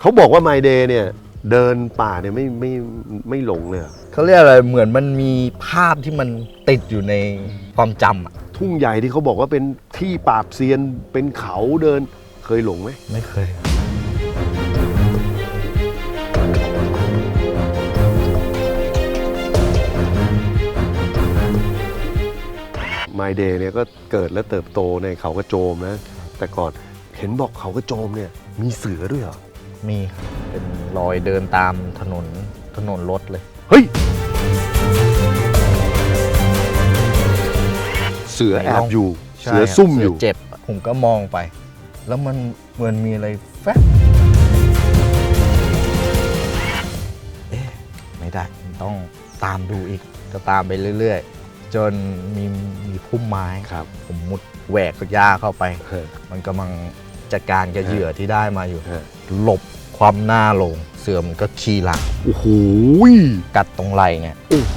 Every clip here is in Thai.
เขาบอกว่าไมเดย์เนี่ย เดินป่าเนี่ยไม่ไม่ไม่หลงเลยเหรอเขาเรียกอะไรเหมือนมันมีภาพที่มันติดอยู่ในความจำอะทุ่งใหญ่ที่เขาบอกว่าเป็นที่ปราบเซียนเป็นเขาเดินเคยหลงไหม ไม่เคย ไมเดย์เนี่ยก็เกิดและเติบโตในเขากระโจมนะ แต่ก่อนเห็นบอกเขากระโจมเนี่ยมีเสือด้วยเหรอ มีครับเป็นรอยเดินตามถนนถนนรถเลย เฮ้ย เสือแอบอยู่ ใช่เสือครับซุ่มอยู่ เสืเจ็บอะผมก็มองไป แล้วมันเหมือนมีอะไรแฟบเอ๊ะไม่ได้มันต้องตามดูอีก ก็ตามไปเรื่อยๆ จนมีมีพุ่มไม้ครับ ผมมุดแหวกหญ้าเข้าไปเฮ้ยมันกำลัง จัดการกับเหยื่อที่ได้มาอยู่ฮะหลบความหน้าลง เสือมันก็ขี่หลังโอ้โหกัดตรงไหล่เนี่ยโอ้โห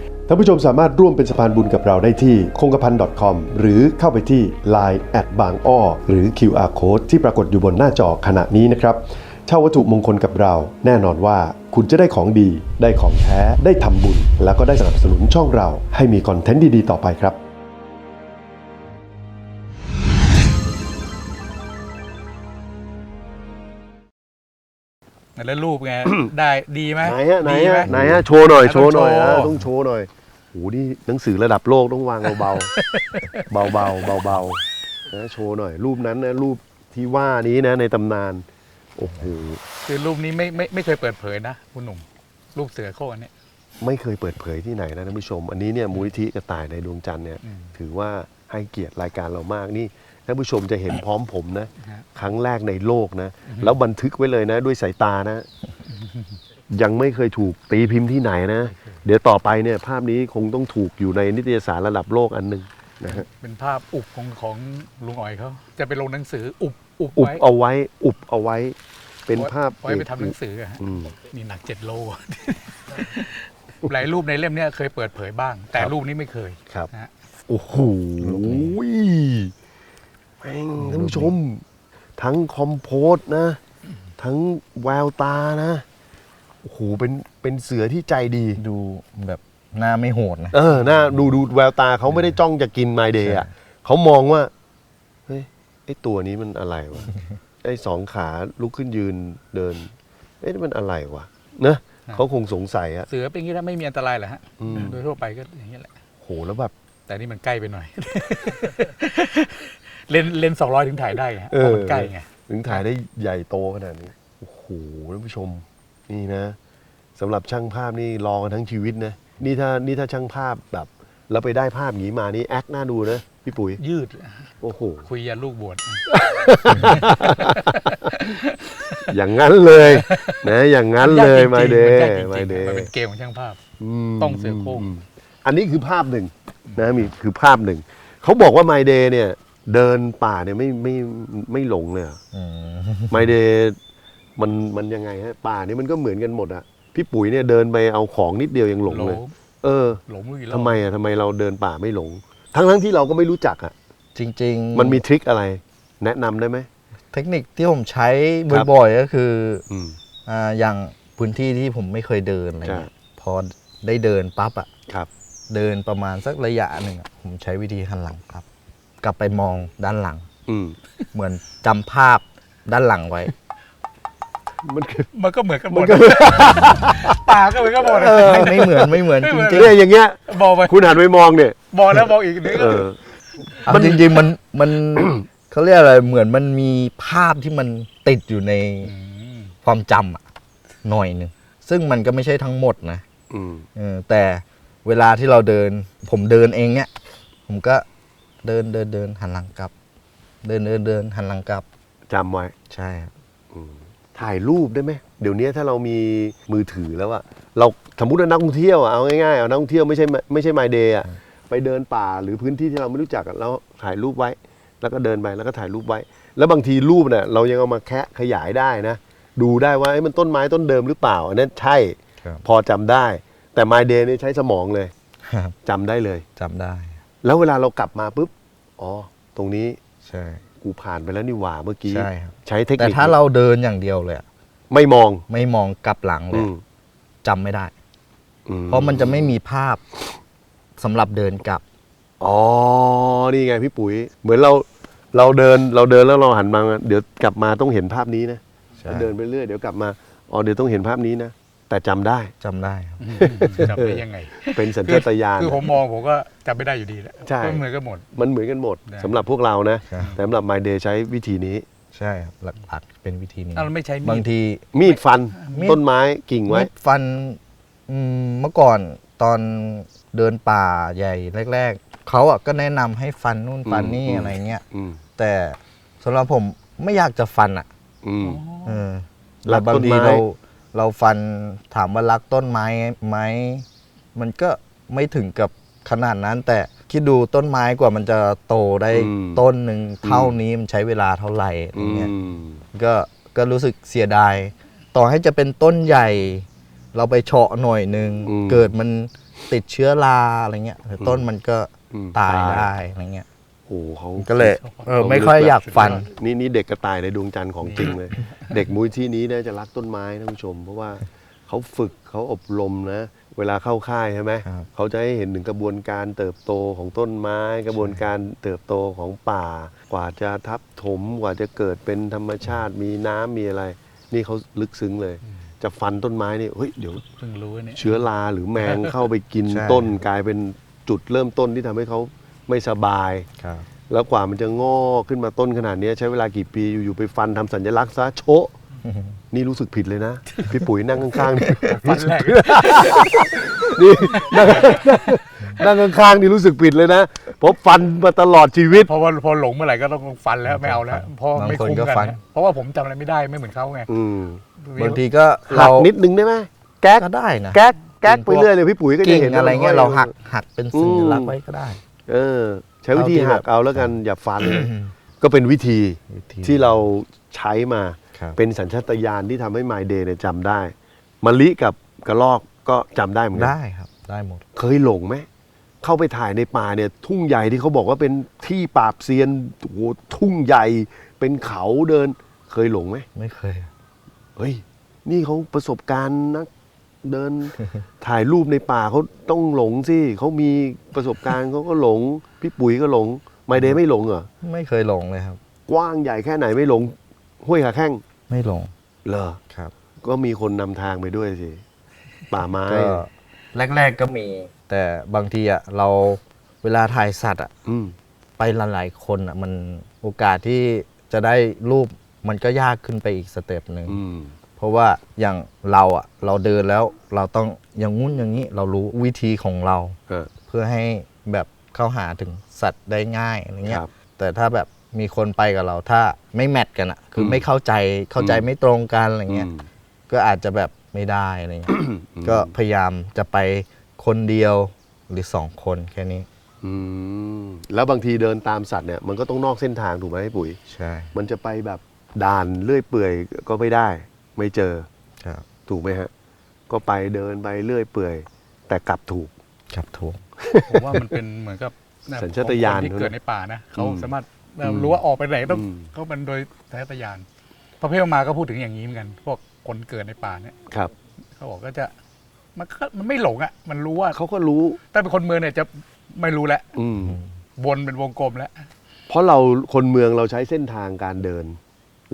ท่านผู้ชมสามารถร่วมเป็นสะพานบุญกับเราได้ที่คงกระพัน .com หรือเข้าไปที่ Line แอดบางอ้อหรือ QR Code ที่ปรากฏอยู่บนหน้าจอขณะนี้นะครับเช่าวัตถุมงคลกับเรา แน่นอนว่าคุณจะได้ของดี ได้ของแท้ ได้ทำบุญ แล้วก็ได้สนับสนุนช่องเรา ให้มีคอนเทนต์ดี ๆ ต่อไปครับแล้วรูปไง ได้ดีไหมไหนฮะไหนดีม ฮะไหนฮะโชว์หน่อยต้องโชว์หน่อยโชว์อะต้องโชว์หน่อย โหนี่หนังสือระดับโลกต้องวางเบาๆ เบาๆเบาๆนะโชว์หน่อย รูปนั้นนะรูปที่ว่านี้นะ ในตำนาน โอ้โหคือรูปนี้ไม่ไม่ไม่เคยเปิดเผยนะคุณหนุ่ม รูปเสือโคร่งอันเนี้ย ไม่เคยเปิดเผยที่ไหนนะท่านผู้ชม อันนี้เนี่ยมูลนิธิกระต่ายในดวงจันทร์เนี่ย อืม ถือว่าให้เกียรติรายการเรามากนี่ท่านผู้ชมจะเห็นพร้อมผมนะฮะครั้งแรกในโลกนะ แล้วบันทึกไว้เลยนะ ด้วยสายตานะ ยังไม่เคยถูกตีพิมพ์ที่ไหนนะ เดี๋ยวต่อไปเนี่ยภาพนี้คงต้องถูกอยู่ในนิตยสารระดับโลกอันหนึ่งนะฮะเป็นภาพอุบของของลุงอ๋อยเขาจะไปลงหนังสืออุบอุบอุบไว้เอาไว้อุบเอาไว้ เป็นภาพไว้ไปทำหนังสืออะฮะอืม นี่หนักเจ็ดโล หลายรูปในเล่มเนี้ยเคยเปิดเผยบ้าง แต่ครับรูปนี้ไม่เคยครับ นะฮะ โอ้โหแม่งท่านผู้ชม ทั้งคอมโพสนะ ทั้งแววตานะ โอ้โหเป็นเป็นเสือที่ใจดี ดูแบบหน้าไม่โหดนะ เออหน้าดูดูแววตาเขาไม่ได้จ้องจะกินไมเดย์อะเขามองว่าเฮ้ยไอตัวนี้มันอะไรวะ ไอสองขาลุกขึ้นยืนเดินเอ๊ะนี่มันอะไรวะนะเขาคงสงสัยอะ เสือเป็นอย่างนี้แล้วไม่มีอันตรายเหรอฮะอืม โดยทั่วไปก็อย่างนี้แหละ โหแล้วแบบ แต่นี่มันใกล้ไปหน่อย เลนเลนสองร้อยถึงถ่ายได้ไงเอเพอราะมันใกล้ไง ถึงถ่ายได้ใหญ่โตขนาดนี้ โอ้โหท่านผู้ชม นี่นะสำหรับช่างภาพนี่รอกันทั้งชีวิตนะนี่ถ้านี่ถ้าช่างภาพแบบแล้วไปได้ภาพอย่างนี้มานี่แอคน่าดูนะพี่ปุ๋ยยืดโอ้โห คุยยันลูกบวช อย่างนั้นเลยนะอย่างนั้นเลยไมเดย์ยากจริงๆไมมันเดยากย์จริงๆมันเป็นเกมของช่างภาพมต้องเสือโคร่งมอันนี้คือภาพหนึ่งนะมีคือภาพหนึ่งเขาบอกว่าไมเดย์เนี่ย เดินป่าเนี่ยไม่ไม่ไม่หลงเลยเหรออืมไมเดย์ มันมันยังไงฮะป่านี่มันก็เหมือนกันหมดอะพี่ปุ๋ยเนี่ยเดินไปเอาของนิดเดียวยังหลงเลย เออหลงไม่กี่รอบทำไมอะทำไมเราเดินป่าไม่หลง ทั้งทั้งที่เราก็ไม่รู้จักอะจริง ๆ มันมีทริคอะไร แนะนำได้ไหมเทคนิคที่ผมใช้ครับบ่อยๆก็คืออืมอ่าอย่างพื้นที่ที่ผมไม่เคยเดินอะไรเงี้ยใช่พอได้เดินปั๊บอะครับ เดินประมาณสักระยะหนึ่งอะผมใช้วิธีหันหลังครับ กลับไปมองด้านหลัง อืมเหมือนจำภาพด้านหลังไว้ มันคือ มันก็เหมือนกันหมมันดก็ ป่าก็เหมือนกันหมดไม่ไม่เหมือนไม่เหมือนไม่จเหมือนริงเนี่ยอย่างเงี้ย บอกไปคุณหันไปมองเนี่ยบอกแล้วบอกอีกนึงเออ ๆเอาจริงๆมันมัน เขาเรียกอะไรเหมือนมันมีภาพที่มันติดอยู่ในความจำอะหน่อยหนึ่งซึ่งมันก็ไม่ใช่ทั้งหมดนะ อืม เออแต่เวลาที่เราเดิน ผมเดินเองเนี่ย ผมก็เดินเดินเดินหันหลังกลับ เดินเดินเดินหันหลังกลับ จำไว้ ใช่ครับ ถ่ายรูปได้ไหมเดี๋ยวนี้ถ้าเรามีมือถือแล้วอะเราสมมติว่านักท่องเที่ยวอะเอาง่ายๆเอานักท่องเที่ยวไม่ใช่ไม่ใช่ไมเดย์อะไปเดินป่าหรือพื้นที่ที่เราไม่รู้จักอะแล้วถ่ายรูปไว้ แล้วก็เดินไปแล้วก็ถ่ายรูปไว้ แล้วบางทีรูปเนี่ยเรายังเอามาแคะขยายได้นะ ดูได้ว่าเอ้ยมันต้นไม้ต้นเดิมหรือเปล่า อันนั้นใช่ครับพอจำได้ แต่ไมเดย์นี่ใช้สมองเลยครับจำได้เลยจำได้ แล้วเวลาเรากลับมาปุ๊บอ๋อตรงนี้ใช่ กูผ่านไปแล้วนี่หว่าเมื่อกี้ ใช่ครับใช้เทคแต่นิคถ้าเราเดินอย่างเดียวเลยอะไม่มองไม่มองกลับหลังเลอืยมจำไม่ได้ อืเพราะมันจะไม่มีภาพสำหรับเดินกลับ อ๋อ นี่ไงพี่ปุ๋ย เหมือนเราเราเดินเราเดินแล้วเราหันมาเดี๋ยวกลับมาต้องเห็นภาพนี้นะใช่ เดินไปเรื่อยเดี๋ยวกลับมาอ๋อเดี๋ยวต้องเห็นภาพนี้นะ แต่จำได้ จำได้ครับ จำได้ยังไงเป็นสัญชาตญาณ คือผมมองผมก็จำไม่ได้อยู่ดีแหละใช่ ก็เหมือนกันหมด มันเหมือนกันหมดได้ สำหรับพวกเรานะ ครับ แต่สำหรับ My Day ใช้วิธีนี้ ใช่ครับหลักๆเป็นวิธีนี้ อ้าวเราไม่ใช้มีด บางที มีดฟันมีด ต้นไม้กิ่งไว้ มีดฟันอืมเมื่อก่อนตอนเดินป่าใหญ่แรก ๆเขาอะก็แนะนำให้ฟันนู่นฟันนี่อืม อะไรเงี้ย อืมแต่สำหรับผมไม่อยากจะฟันอะอืม เออรัแล้กวบางต้นทีไม้ เรา เราฟันถามว่ารักต้นไม้ไหมมันก็ไม่ถึงกับขนาดนั้น แต่คิดดูต้นไม้กว่ามันจะโตได้ต้นหนึ่งเท่านี้มันใช้เวลาเท่าไหร่อะไรอืเงี้ย ม ก็ก็รู้สึกเสียดาย ต่อให้จะเป็นต้นใหญ่ เราไปเฉาะหน่อยหนึ่งอืมเกิดมันติดเชื้อราอะไรเงี้ยแต่ต้นมันก็อืมตายตาย ได้อะไรเงี้ย โอ้โหเขาก็เลยเออไม่ค่อยอยากฟัน นี่นี่เด็กกระต่ายในดวงจันทร์ของจริงเลย เด็กมุ้ยที่นี้นะจะรักต้นไม้ท่านผู้ชม เพราะว่าเขาฝึกเขาอบรมนะ เวลาเข้าค่ายใช่ไหมครับเขาจะให้เห็นถึงกระบวนการเติบโตของต้นไม้ กระบวนการเติบโตของป่า กว่าจะทับถมกว่าจะเกิดเป็นธรรมชาติมีน้ำมีอะไร นี่เขาลึกซึ้งเลย จะฟันต้นไม้นี่เฮ้ยเดี๋ยว เพิ่งรู้เนี่ย เชื้อราหรือแมงเข้าไปกินใช่ ต้นกลายเป็นจุดเริ่มต้นที่ทำให้เขา ไม่สบาย ครับ แล้วกว่ามันจะงอกขึ้นมาต้นขนาดนี้ใช้เวลากี่ปีอยู่ๆไปฟันทำสัญลักษณ์ซะโชะนี่รู้สึกผิดเลยนะ พี่ปุ๋ยนั่งข้างๆนี่ฟันแรกนี่นั่งนั่งข้างๆนี่รู้สึกผิดเลยนะเพราะฟันมาตลอดชีวิต เพราะว่าพอหลงเมื่อไหร่ก็ต้องฟันแล้วไม่เอาแล้วเพราะไม่คุ้มบางคนก็กันฟันนะเพราะว่าผมจำอะไรไม่ได้ไม่เหมือนเขาไง อืมบางทีก็หัเรากนิดนึงได้ไหมแก๊กก็ได้นะแก๊กแก๊กไปเรื่อยเลยพี่ปุ๋ยก็จะกิ่งเห็นอะไรเงี้ยห้เราหักหักเป็นสัญลักษอืณ์มไว้ก็ได้ เออ ใช้วิธีเอาที่หักแบบเอาแล้วกันอย่าฟันเลยก็เป็นวิธีวิธี ที่เราใช้มา ครับ เป็นสัญชาตญาณที่ทำให้ My Day เนี่ยจำได้มะลิกับกระลอกก็จำได้เหมือนกัได้ครับ ได้หมด เคยหลงไหมเข้าไปถ่ายในป่าเนี่ย ทุ่งใหญ่ที่เขาบอกว่าเป็นที่ปราบเซียนโอ้โหทุ่งใหญ่เป็นเขาเดิน เคยหลงไหม ไม่เคย เฮ้ย นี่เขาประสบการณ์นัก เดินถ่ายรูปในป่าเขาต้องหลงสิเขามีประสบการณ์เขาก็หลง พี่ปุ๋ยก็หลง My Day ไม่หลงเหรอ ไม่เคยหลงเลยครับ กว้างใหญ่แค่ไหนไม่หลง ห้วยขาแข้ง ไม่หลง เหรอ ครับ ก็มีคนนำทางไปด้วยสิ ป่าไม้ ก็แรก ๆก็มี แต่บางทีอะเราเวลาถ่ายสัตว์อะอืม ไปหลายๆคนอะมันโอกาสที่จะได้รูปมันก็ยากขึ้นไปอีกสเต็ปหนึ่ง อืม เพราะว่าอย่างเราอะเราเดินแล้วเราต้องอย่างงุ้นอย่างนี้เรารู้วิธีของเราฮะเพื่อให้แบบเข้าหาถึงสัตว์ได้ง่ายอะไรเงี้คยรับแต่ถ้าแบบมีคนไปกับเราถ้าไม่แมทกันอะคืออมไม่เข้าใจเข้าใจอืมไม่ตรงกันอะไรเงี้ยอืม ก็อาจจะแบบไม่ได้อะไรเงี้ยก็พยายามจะไปคนเดียวหรือสองคนแค่นี้อืมแล้วบางทีเดินตามสัตว์เนี่ยมันก็ต้องนอกเส้นทางถูกไหมพี่ปุ๋ย ใช่ มันจะไปแบบด่านเลื่อยเปื่อยก็ไม่ได้ ไม่เจอครับถูกไหมฮะ ก็ไปเดินไปเลื่อยเปื่อย แต่กลับถูก ครับถูก ผมว่ามันเป็นเหมือนกับนะสัญชาตญาณของคนที่เกิดในป่านะเขาอืมสามารถอืมรู้ว่าออกไปไหนต้องอืม เขามันโดยสัญชาตญาณพระเพทมาก็พูดถึงอย่างนี้เหมือนกัน พวกคนเกิดในป่าเนี่ยครับเขาบอกก็จะมันก็มันไม่หลงอะ มันรู้ว่าเขาก็รู้ ถ้าเป็นคนเมืองเนี่ยจะไม่รู้แล้วอืมวนเป็นวงกลมแล้วเพราะเราคนเมืองเราใช้เส้นทางการเดิน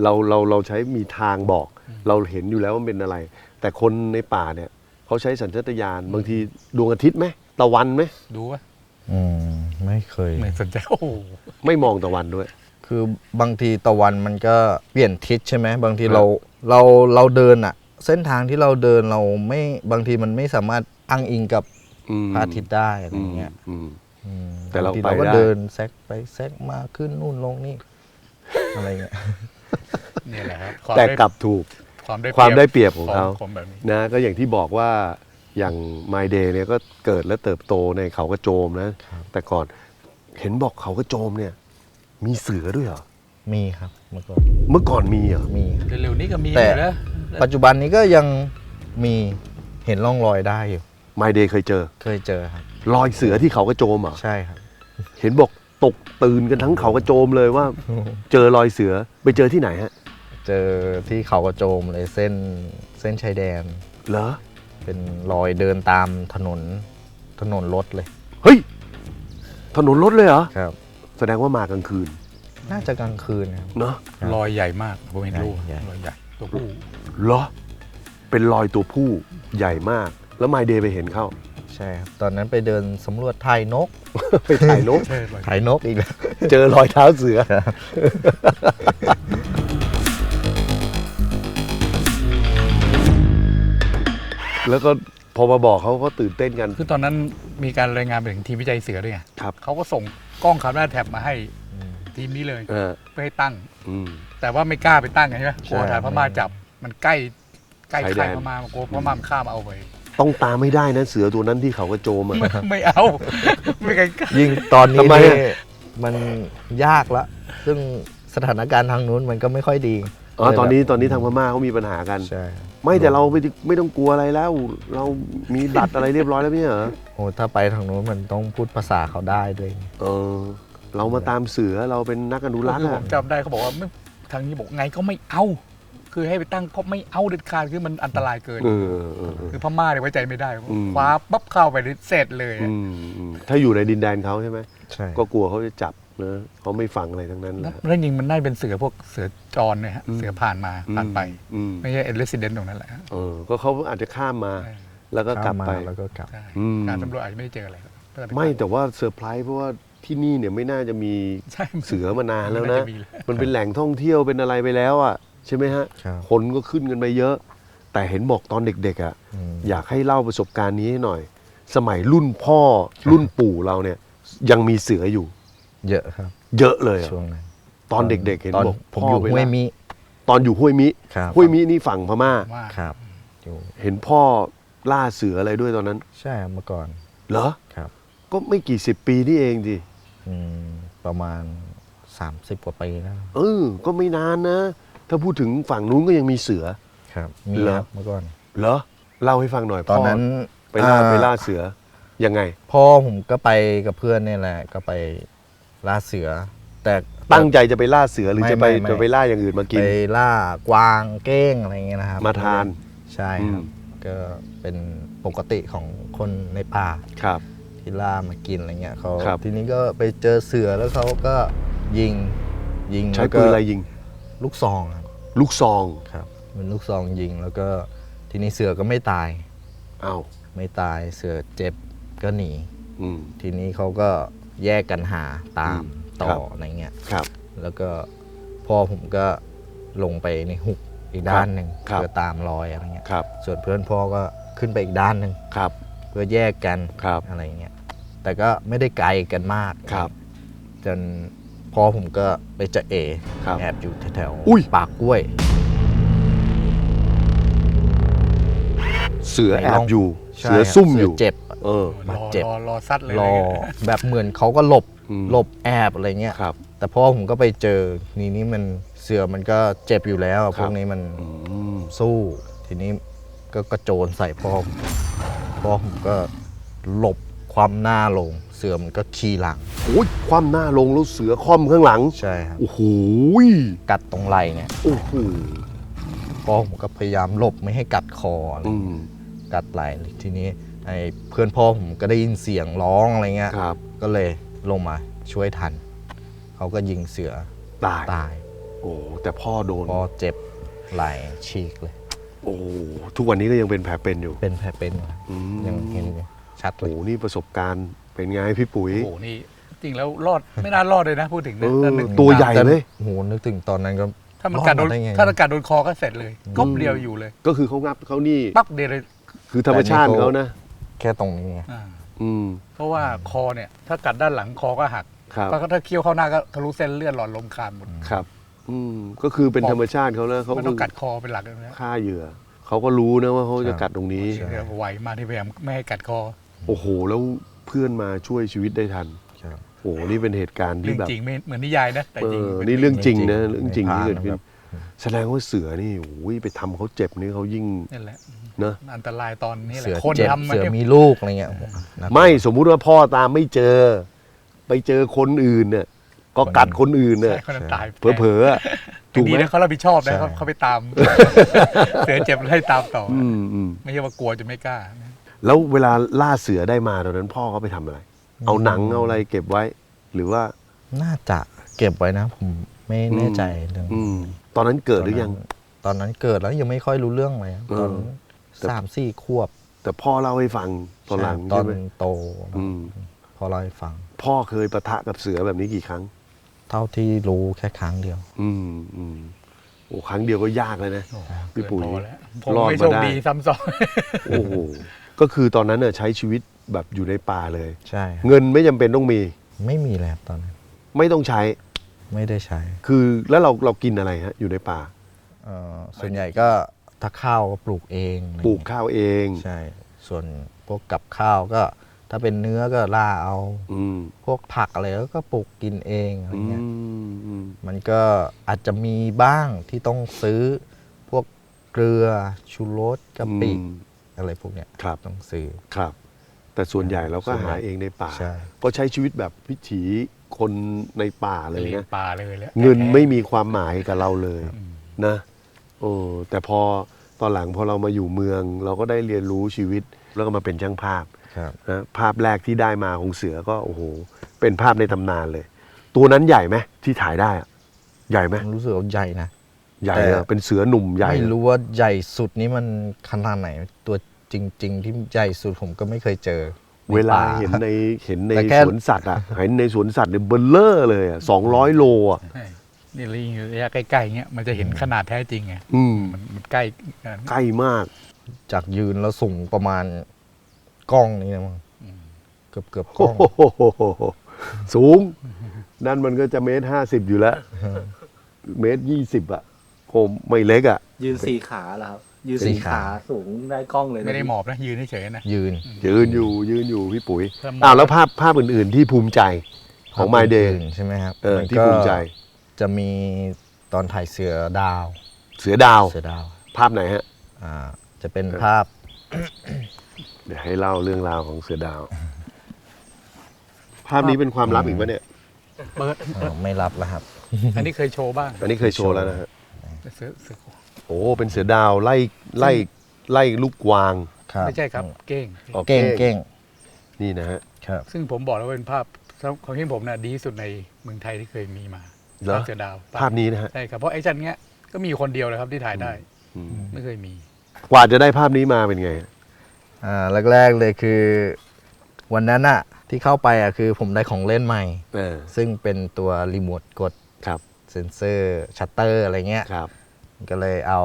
เราเราเราใช้มีทางบอก เราเห็นอยู่แล้วว่ามันเป็นอะไร แต่คนในป่าเนี่ยเขาใช้สัญชาตญาณบางทีดวงอาทิตย์ไหมตะวันไหมดูว่าอืมไม่เคย ไม่สนใจโอ้โหไม่มองตะวันด้วย คือบางทีตะวันมันก็เปลี่ยนทิศใช่ไหมบางทีครับเราเราเราเดินอะเส้นทางที่เราเดินเราไม่บางทีมันไม่สามารถอ้างอิงกับอืมพระอาทิตย์ได้อะไรอืมเงี้ยอืม อืมแต่เราบงทีไปเราก็ได้ เดินแซกไปแซกมาขึ้นนู่นลงนี่ อะไรเงี้ย นี่แหละครับความแต่ได้กลับถูกความได้ความได้เปรียบของเขา คนแบบนี้ นะก็อย่างที่บอกว่าอย่าง My Day เนี่ยก็เกิดและเติบโตในเขากระโจมนะ แต่ก่อนเห็นบอกเขากระโจมเนี่ย มีเสือด้วยเหรอ มีครับเมื่อก่อนเมื่อก่อนมีเหรอมีครับ เร็วๆนี้ก็มีแต่ อยู่นะปัจจุบันนี้ก็ยังมีเห็นร่องรอยได้อยู่ My Day เคยเจอ เคยเจอครับ รอยเสือที่เขากระโจมเหรอะใช่ครับ เห็นบอกตกตื่นกันทั้งเขากระโจมเลยว่า เจอรอยเสือไปเจอที่ไหนฮะ เจอที่เขากระโจมเลยเส้นเส้นชายแดน เหรอ เป็นรอยเดินตามถนนถนนรถเลยเฮ้ย ถนนรถเลยเหรอ ครับ แสดงว่ามากลางคืน น่าจะกลางคืนครับ เนาะรอยใหญ่มากผมเห็นรูปใหญ่ รอยใหญ่ตัวผู้เหรอ เป็นรอยตัวผู้ใหญ่มาก แล้ว My Day ไปเห็นเข้า ใช่ครับตอนนั้นไปเดินสำรวจถ่ายนกไปถ่ายนก ใช่รอยถ่ายนกอีกแล้ว เจอรอยเท้าเสือ แล้วก็พอมาบอกเขาก็ตื่นเต้นกัน คือตอนนั้นมีการรายงานไปถึงทีมวิจัยเสือด้วยไงครับ เขาก็ส่งกล้องคาร์บอนแท็บมาให้ทีมนี้เลยเออเพื่อให้ตั้ง อืม แต่ว่าไม่กล้าไปตั้งไงใช่ไหมกลัวใช่ฐานพม่าจับมันใกล้ใกล้ชายแดค่ายนพม่ามากลัวพม่ามันข้ามเอาไป ต้องตามไม่ได้นะเสือตัวนั้นที่เขากระโจมอะไม่ไม่เอา ไม่ไกลกล้ายิ่งตอนนี้ทำไมนี่อะมันยากละ ซึ่ง สถานการณ์ทางนู้นมันก็ไม่ค่อยดีอ๋อตอนนี้ตอนนี้ทางพม่าเขามีปัญหากัน ใช่ไม่แต่เราไม่ไม่ต้องกลัวอะไรแล้ว เรามีบัตรอะไรเรียบร้อยแล้วไม่ใช่เหรอโอ้ถ้าไปทางนู้นมันต้องพูดภาษาเขาได้ด้วยเออ เรามาตามเสือเราเป็นนักอนุรักษ์คือผอะมจำได้เขาบอกว่าไม่ทางนี้บอกไงก็ไม่เอา คือให้ไปตั้งก็ไม่เอาเด็ดขาดคือมันอันตรายเกิน เออเออเออ คือพม่าเนี่ยไว้ใจไม่ได้อืม คว้าปั๊บเข้าไปเสร็จเลยอืมอืมถ้าอยู่ในดินแดนเขาใช่ไหมใช่ก็กลัวเขาจะจับ นะเขาไม่ฟังอะไรทั้งนั้นแหละแล้วจริงๆมันน่าจะเป็นเสือพวกเสือจรเนี่ยฮะอืมเสือผ่านมาผ่านไป อืม ไม่ใช่เอเลสเดนตรงนั้นแหละเออก็เขาอาจจะข้ามมา ใช่ แล้วก็กลับข้ามมาไปแล้วก็กลับ ใช่อืม การตำรวจอาจจะไม่ได้เจออะไรครับไม่แต่ว่าเซอร์ไพรส์เพราะว่าที่นี่เนี่ยไม่น่าจะมีใช่เสือมานานแล้วไม่นะน่าจะมีเลยมันเป็นแหล่งท่องเที่ยวเป็นอะไรไปแล้วอะใช่ไหมฮะครับ คนก็ขึ้นกันไปเยอะ แต่เห็นบอกตอนเด็กๆอะอืมอยากให้เล่าประสบการณ์นี้ให้หน่อย สมัยรุ่นพ่อรุ่นปู่เราเนี่ยยังมีเสืออยู่ เยอะครับ เยอะเลยอะช่วงนั้นตอนเด็กๆเห็นตอนบอกผมพ่อยู่ไปห้วยล่ามิ ตอนอยู่ห้วยมิครับ ห้วยมินี่ฝั่งพม่า ว่าครับ อยู่เห็นพ่อล่าเสืออะไรด้วยตอนนั้น ใช่ครับเมื่อก่อนเหรอ ครับก็ไม่กี่สิบปีนี่เองดิอืมประมาณ 30 กว่าปีแล้วเออ ก็ไม่นานนะ ถ้าพูดถึงฝั่งนู้นก็ยังมีเสือ ครับมีเหรอ ครับเมื่อก่อน เหรอ เล่าให้ฟังหน่อยตอนนั้นพ่ไปล่าอ่ไปล่าเสือยังไง พ่อผมก็ไปกับเพื่อนเนี่ยแหละ ก็ไป ล่าเสือ แต่ตั้งใจจะไปล่าเสือหรือไม่จะไปไม่ไม่จะไปล่าอย่างอื่นมากิน ไปล่ากวางเก้งอะไรเงี้ยนะครับมาทาน ใช่อืครับมก็เป็นปกติของคนในป่าครับ ที่ล่ามากินอะไรเงี้ยเขาครับ ทีนี้ก็ไปเจอเสือแล้วเขาก็ยิงยิงใช้แล้วก็ปืนอะไรยิง ลูกซองครับลูกซองครับเป็นลูกซองยิงแล้วก็ทีนี้เสือก็ไม่ตาย อ้าวไม่ตายเสือเจ็บก็หนี อืมทีนี้เขาก็ แยกกันหาตามอืมต่อครับอะไรเงี้ยครับ แล้วก็พ่อผมก็ลงไปในหุบอีกด้านหนึ่งครับเพื่อตามรอยอะไรเงี้ยครับส่วนเพื่อนพ่อก็ขึ้นไปอีกด้านหนึ่งครับเพื่อแยกกันครับอะไรเงี้ยแต่ก็ไม่ได้ไกลกันมากครับจนพ่อผมก็ไปเจะเอครับแอบอยู่แถวอุ้ยปากกล้วย เสือแอบอยู่ใช่เสือซุ่มอยู่เสืเจ็บเออรบาดอเจ็บรอรอซัดเลยรออะไรเงี้ยแบบเหมือนเขาก็หลบอืม หลบแอบอะไรเงี้ยครับ แต่พ่อผมก็ไปเจอนี่นี่มันเสือมันก็เจ็บอยู่แล้วพวกนี้มันอืมสู้ ทีนี้ก็กระโจนใส่พ่อผมพ่อผมก็หลบความหน้าลง เสือมันก็ขี่หลังโอ้ยคว่ำหน้าลงแล้วเสือค่อมข้างหลัง ใช่ครับโอ้โหกัดตรงไหล่เนี่ยโอ้โหพ่อผมก็พยายามหลบไม่ให้กัดคออะไร อืมกัดไหล่ทีนี้ ไอ้เพื่อนพ่อผมก็ได้ยินเสียงร้องอะไรเงี้ยครับ ก็เลยลงมาช่วยทัน เขาก็ยิงเสือตายตายโอ้แต่พ่อโดน พ่อเจ็บไหล่ฉีกเลย โอ้ทุกวันนี้ก็ยังเป็นแผลเป็นอยู่เป็นแผลเป็นอยู่ครับอืมยังเห็นอยู่ชัดเลโอ้ยโหนี่ประสบการณ์เป็นไงพี่ปุ๋ย โอ้โหนี่จริงแล้วรอดไม่น่ารอดเลยนะ พูดถึงนะเออถ้านึกตัวใหญ่เลย โหนึกถึงตอนนั้นก็ถ้ามันกัดโดนรอดมาได้ไง ถ้ามันกัดโดนคอก็เสร็จเลยก๊อบเดียวอยู่เลยก็คือเขางับเขานี่ ปั๊บเดียวเลยคือธรรมชาติเขานะ แค่ตรงนี้ไงอ่าอืมเพราะว่าคอเนี่ย ถ้ากัดด้านหลังคอก็หักครับก็ถ้าเคี้ยวเข้าหน้าก็ทะลุเส้นเลือดหลอดลมขาดหมดครับ อืมก็คือเป็นธรรมชาติเขานะเขามันคืต้องกัดคอเป็นหลักเลยนะฆ่าเหยื่อเขาก็รู้นะว่าเขาจะกัดตรงนี้ใช่เดี๋ยวไวมากที่พยายามไม่ให้กัดคอโอ้โห แล้วเพื่อนมาช่วยชีวิตได้ทันครับ โอ้โหนี่เป็นเหตุการณ์เรื่ที่องแบบจริงไม่เหมือนนิยายนะแต่เอจริงอเป็น นี่เรื่องจริงนะเรื่เรื่อองงจจริริงงที่เกิดขึ้แบนบ แสดงว่าเสือนี่โอ้ยไปทำเขาเจ็บนี่เขายิ่งนั่นแหละเนอะอันตรายตอนนี้แหเสืละอคนเจ็บทำมันเสือเนี่ยมีลูกอะไรเงี้ยน่ากลัวไม่สมมุติว่าพ่อตามไม่เจอ ไปเจอคนอื่นเนี่ยก็กัดคนอื่นเนี่ยใช่คนนั้นตายเผลอๆอะถูกดีไหมนะเขารับผิดชอบนะใช่เขาเขาไปตาม เสือเจ็บแล้วให้ตามต่อออืมอืมไม่ใช่ว่ากลัวจะไม่กล้านะแล้วเวลาล่าเสือได้มาตอนนั้นพ่อเขาไปทำอะไร เอาหนังเอาอะไรเก็บไว้ หรือว่า น่าจะเก็บไว้นะ ผมไม่แน่ใจเรื่องอืม ตอนนั้นเกิดหรือยัง ตอนนั้นเกิดแล้วยังไม่ค่อยรู้เรื่องเลยเออตอนสามสี่ขวบ แต่พ่อเล่าให้ฟังตอนหลังตอใช่นไหมโตอืมพอเล่าให้ฟัง พ่พ่อเคยปะทะกับเสือแบบนี้กี่ครั้ง เท่าที่รู้แค่ครั้งเดียว อืมอืมโอ้ครั้งเดียวก็ยากเลยนะโอ้โหพี่ปุ๋ยเกินพอแล้วผมรอดไม่มาโชคได้ดีซ้ำซ้อนโอ้โหก็คือตอนนั้นน่ะใช้ชีวิตแบบอยู่ในป่าเลย ใช่ เงินไม่จำเป็นต้องมี ไม่มีแล้วตอนนั้น ไม่ต้องใช้ ไม่ได้ใช้คือแล้วเราเรากินอะไรฮะอยู่ในป่าเอ่อส่วนใหญ่ก็ถ้าข้าวก็ปลูกเองอะไรปลูกเงี้ยข้าวเองใช่ ส่วนพวกกับข้าวก็ ถ้าเป็นเนื้อก็ล่าเอา อืมพวกผักอะไรก็ปลูกกินเองอะไรอืเงี้ย มอืมมันก็อาจจะมีบ้างที่ต้องซื้อ พวกเกลือชูรสกะปิอืมอะไรพวกเนี้ยครับต้องซื้อ ครับ แต่ส่วนใหญ่เราก็ส่วนใหญ่หาเองในป่า ใช่ ก็ใช้ชีวิตแบบวิถี คนในป่าเลยเรียนะนป่าเลยแหละเงินไม่มีความหมายกับเราเลยอืมนะโอ้แต่พอตอนหลังพอเรามาอยู่เมือง เราก็ได้เรียนรู้ชีวิตแล้วก็มาเป็นช่างภาพครับนะภาพแรกที่ได้มาของเสือก็โอ้โหเป็นภาพในตำนานเลย ตัวนั้นใหญ่ไหมที่ถ่ายได้อะใหญ่ไหมผมรู้สึกว่าใหญ่นะใหญ่แต่อะเป็นเสือหนุ่มใหญ่ไม่อะรู้ว่าใหญ่สุดนี้มันขนาดไหนตัวจริง ๆ ที่ใหญ่สุดผมก็ไม่เคยเจอใน เวลาป่เห็นในเห็นในแต่แค่ สวนสัตว์อะเห็นในสวนสัตว์เนี่ยเบลเลอร์เลยอะสองร้อยโลอะใช่นี่ลิงระยะใกล้ๆเงี้ยมันจะเห็นขนาดแท้จริงไงอืมมันมันใกล้กัน ใกล้มากจากยืนแล้วสูงประมาณกล้องนี้นะมั้งอืม เกือบเกือบๆกโอ้ล้องโหสูง นั่นมันก็จะเมตรห้าสิบอยู่แล้ว เมตรยี่สิบอะโอ้ไม่เล็กอะยืนสี่ขาแล้วครับ ยืนสี่สี่ขาขา สูงได้กล้องเลยนะไม่ได้หมอบนะ ยืนเฉยๆนะ ยืน ยืนอยู่ยืนอยู่พี่ปุ๋ยถ้ามองอ้าวแล้วภาพภาพอื่นๆที่ภูมิใจของ My Day อื่นๆใช่ไหมครับเออมันที่ก็ภูมิใจ จะมีตอนถ่ายเสือดาว เสือดาว เสือดาวภาพไหนฮะ อ่าจะเป็นภาพเดี๋ยวให้เล่าเรื่องราวของเสือดาว ภาพนี้เป็นความลับอีกปะเนี่ย เปิดเอ่อไม่รับแล้วครับ อันนี้เคยโชว์บ้างอันนี้เคยโชว์แล้วนะฮะ เสือเสือ โอ้เป็นเสือดาวไล่ไล่ไล่ลูกกวาง ครับไม่ใช่ครับ เก้ง อ๋อเก่งเก่งนี่นะฮะ ครับ ซึ่งผมบอกแล้วว่าเป็นภาพของที่ผมน่ะดีที่สุดในเมืองไทยที่เคยมีมาเหรอ ภาพเสือดาวภาพนี้นะฮะใช่ครับเพราะไอ้จันเนี้ยก็มีคนเดียวเลยครับที่ถ่ายได้อืมไม่เคยมี กว่าจะได้ภาพนี้มาเป็นไงอ่าแรกๆเลยคือ วันนั้นอะที่เข้าไปอะคือผมได้ของเล่นใหม่ เออซึ่งเป็นตัวรีโมทกดครับเซ็นเซอร์ชัตเตอร์อะไรเงี้ย ครับ ก็เลยเอา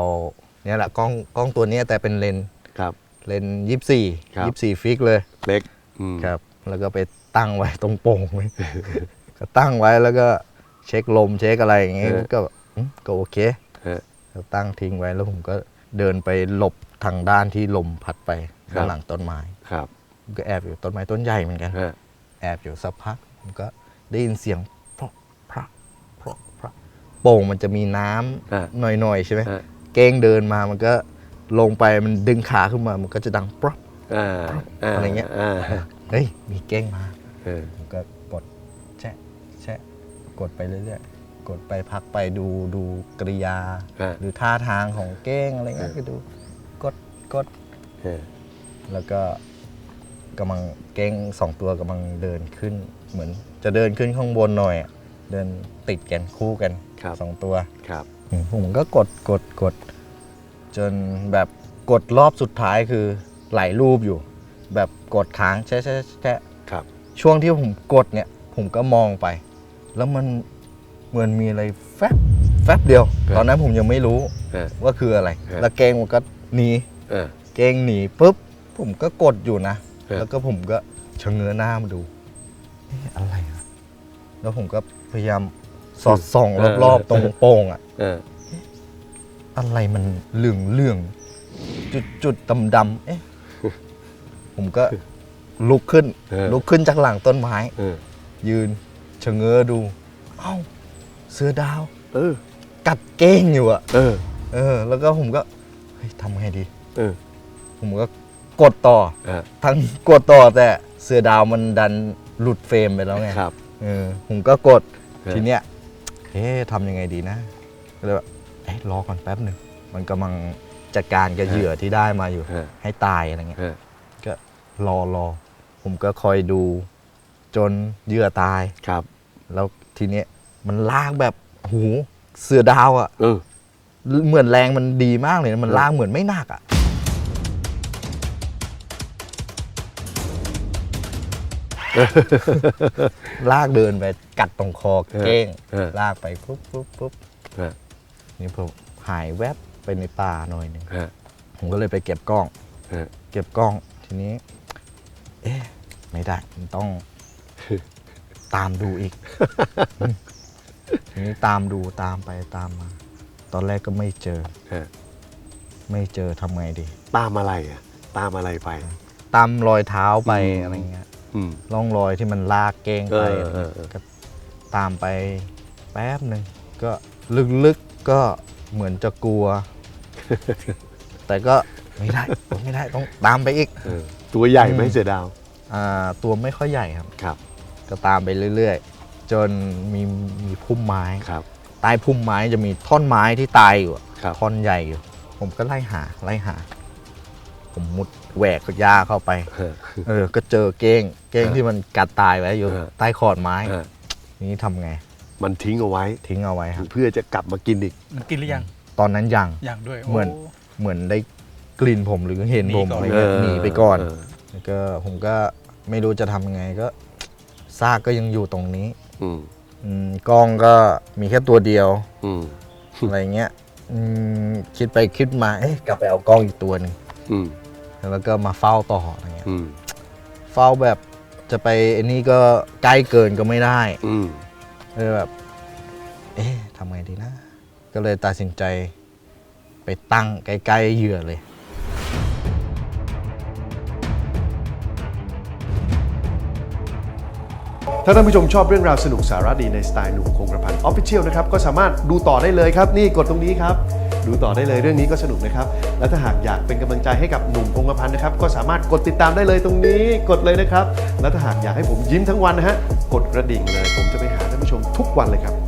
เนี่ยแหละกล้องกล้องตัวเนี้ยแต่เป็นเลนส์ครับ เลนยี่สี่ครับ ยี่สี่ฟิกเลยเล็กอืมครับ แล้วก็ไปตั้งไว้ตรงโป่งเลย ก็ตั้งไว้แล้วก็เช็คลมเช็คอะไรอย่างเงี้ยเออก็อืมก็โอเคฮะก็ตั้งทิ้งไว้แล้วผมก็เดินไปหลบทางด้านที่ลมพัดไปครับ ด้านหลังต้นไม้ครับผมก็แอบอยู่ต้นไม้ต้นใหญ่เหมือนกันฮะแอบอยู่สักพักผมก็ได้ยินเสียงเพราะพระเพราะพระ โป่งมันจะมีน้ำฮะหน่อยๆใช่ไหมฮะเก้งเดินมามันก็ลงไปมันดึงขาขึ้นมามันก็จะดังปรอบ อ่าาอะไรเงี้ย อ่าเฮ้ยมีเก้งมา เออผมก็กดแชะแชะกดไปเรื่อยๆ กดไปพักไปดูดูกริยาฮะหรือท่าทางของเก้งอะไรเงี้ยเออก็ดูกดกดเออแล้วก็กำลังเก้งสองตัวกำลังเดินขึ้น เหมือนจะเดินขึ้นข้างบนหน่อยอะ เดินติดกันคู่กันครับสองตัวครับอืมผมก็กดกดกด จนแบบกดรอบสุดท้ายคือหลายรูปอยู่ แบบกดค้างแช่แช่แช่ครับช่วงที่ผมกดเนี่ย ผมก็มองไป แล้วมันเหมือนมีอะไรแฟบแฟบเดียว ตอนนั้นผมยังไม่รู้เออว่าคืออะไรครับแล้วเกงมันก็หนีเออเกงหนีปุ๊บผมก็กดอยู่นะครับแล้วก็ผมก็ชะเง้อหน้ามาดูเอ๊ะอะไรอะแล้วผมก็ พยายามสอดส่องรอบๆ ตรงโป่งอะเอออะไรมันเหลืองเหลืองจุดจุดดำดำๆเอ๊ะ ผมก็ลุกขึ้น เออ ลุกขึ้นจากหลังต้นไม้ เออยืนชะเง้อดู เอ้า เสือดาว เออกัดเก้งอยู่อะเออเออ แล้วก็ผมก็เฮ้ยทำไงดี เออผมก็กดต่อ เออทั้งกดต่อแต่เสือดาวมันดันหลุดเฟรมไปแล้วไงครับ เออผมก็กดเออ ทีเนี้ยเอ๊ะทำยังไงดีนะก็เลยแบบเอ๊ะรอก่อนแป๊บหนึ่งมันกำลังจัดการกับเหยื่อที่ได้มาอยู่เออให้ตายอะไรเงี้ยเออก็รอรอผมก็คอยดูจนเหยื่อตายครับ แล้วทีเนี้ยมันลากแบบหูเสือดาวอะ่ะเออเหมือนแรงมันดีมากเลยนะมันลากเหมือนไม่หนักอะ่ ลากเดินไปกัดตรงคอเก้งเออลากไปปุ๊บปุ๊บปุ๊บเออนี่ผมหายแวบไปในป่าหน่อยหนึ่งเออผมก็เลยไปเก็บกล้องเออเก็บกล้องทีนี้ เอ๊ะไม่ได้มันต้องตามดูอีกทีนี้ตามดูตามไปตามมา ตอนแรกก็ไม่เจอเออไม่เจอทำไงดี ตามอะไรอะ ตามอะไรไป ตามรอยเท้าไปอืมอะไรเงี้ยอืม ร่องรอยที่มันลากเก้งไปเออเออเออ ก็ตามไปแป๊บหนึ่งก็ลึกๆก็เหมือนจะกลัว แต่ก็ไม่ได้ไม่ได้ต้องตามไปอีก เออตัวใหญ่ไหมอืม เสือดาวอ่าตัวไม่ค่อยใหญ่ครับ ครับก็ตามไปเรื่อยๆ จนมีมีพุ่มไม้ ครับ ใต้พุ่มไม้จะมีท่อนไม้ที่ตายอยู่อะครับ ท่อนใหญ่อยู่ ผมก็ไล่หาไล่หา ผมมุดแหวกหญ้าเข้าไป เออเออก็เจอเก้ง เก้งเออที่มันกัดตายไว้อยู่เออใต้ขอดไม้เออนี่ทำไง มันทิ้งเอาไว้ ทิ้งเอาไว้ครับ เพื่อจะกลับมากินอีก มันกินหรือยังตอนนั้นยัง ยังด้วยเหมือนโเหมือนได้กลิ่นผมหรือเห็นผมหนีก่อน อะไรเงี้ยหนีไปก่อนเแล้วก็ผมก็ไม่รู้จะทำยังไงก็ซากก็ยังอยู่ตรงนี้ อืมอืมกล้องก็มีแค่ตัวเดียว อืมอะไรเงี้ยอืมคิดไปคิดมา เอ๊ะกลับไปเอากล้องอีกตัวหนึง อืม แล้วก็มาเฝ้าต่ออะไรเงี้ยอืมเฝ้าแบบจะไปไอ้นี่ก็ใกล้เกินก็ไม่ได้อืมเลยแบบ เอ๊ะทำไงดีนะ ก็เลยตัดสินใจ ไปตั้งใกล้ๆเหยื่อเลย ถ้าท่านผู้ชมชอบเรื่องราวสนุกสาระดีในสไตล์หนุ่มคงกระพันออฟฟิเชียลนะครับ ก็สามารถดูต่อได้เลยครับ นี่กดตรงนี้ครับ ดูต่อได้เลยเรื่องนี้ก็สนุกนะครับ และถ้าหากอยากเป็นกำลังใจให้กับหนุ่มคงกระพันนะครับ ก็สามารถกดติดตามได้เลยตรงนี้กดเลยนะครับ และถ้าหากอยากให้ผมยิ้มทั้งวันนะฮะกดกระดิ่งเลย ผมจะไปหาท่านผู้ชมทุกวันเลยครับ